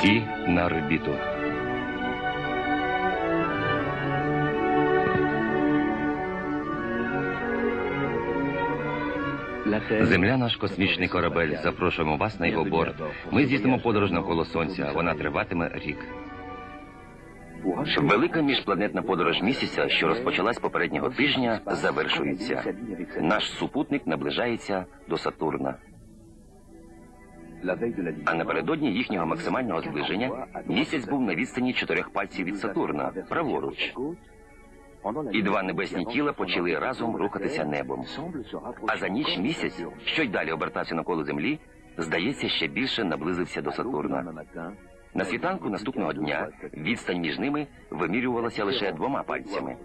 Всі на орбіту. Земля наш космічний корабель. Запрошуємо вас на його борт. Ми здійснимо подорож навколо сонця. Вона триватиме рік. Велика міжпланетна подорож місяця, що розпочалась попереднього тижня, завершується. Наш супутник наближається до Сатурна. А напередодні їхнього максимального зближення місяць був на відстані чотирьох пальців від Сатурна, праворуч. І два небесні тіла почали разом рухатися небом. А за ніч місяць, що й далі обертався навколо землі, здається, ще більше наблизився до Сатурна. На світанку наступного дня відстань між ними вимірювалася лише двома пальцями.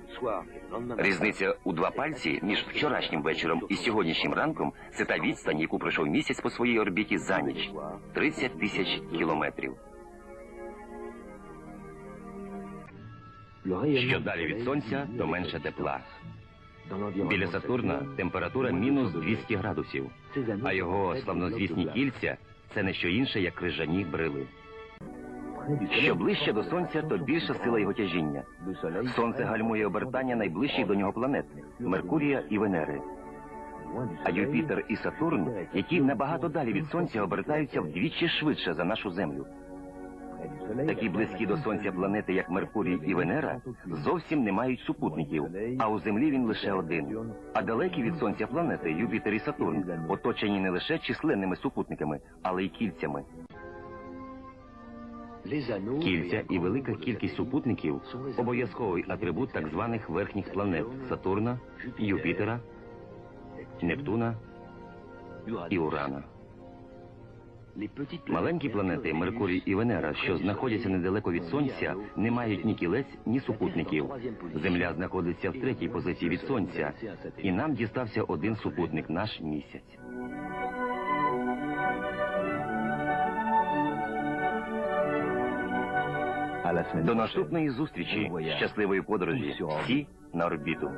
Різниця у два пальці між вчорашнім вечором і сьогоднішнім ранком це та відстань, яку пройшов місяць по своїй орбіті за ніч 30 тисяч кілометрів. Що далі від сонця, то менше тепла. Біля Сатурна температура мінус 200 градусів, а його славнозвісні кільця це не що інше, як крижані брили. Що ближче до сонця, то більша сила його тяжіння. Сонце гальмує обертання найближчих до нього планет Меркурія і Венери. А Юпітер і Сатурн, які набагато далі від сонця, обертаються вдвічі швидше за нашу Землю. Такі близькі до сонця планети, як Меркурій і Венера, зовсім не мають супутників, а у Землі він лише один. А далекі від сонця планети Юпітер і Сатурн оточені не лише численними супутниками, але й кільцями. Кільця і велика кількість супутників обов'язковий атрибут так званих верхніх планет Сатурна, Юпітера, Нептуна і Урана. Маленькі планети Меркурій і Венера, що знаходяться недалеко від Сонця, не мають ні кілець, ні супутників. Земля знаходиться в третій позиції від Сонця, і нам дістався один супутник наш місяць. До наступної зустрічі, щасливої подорожі, всі на орбіту.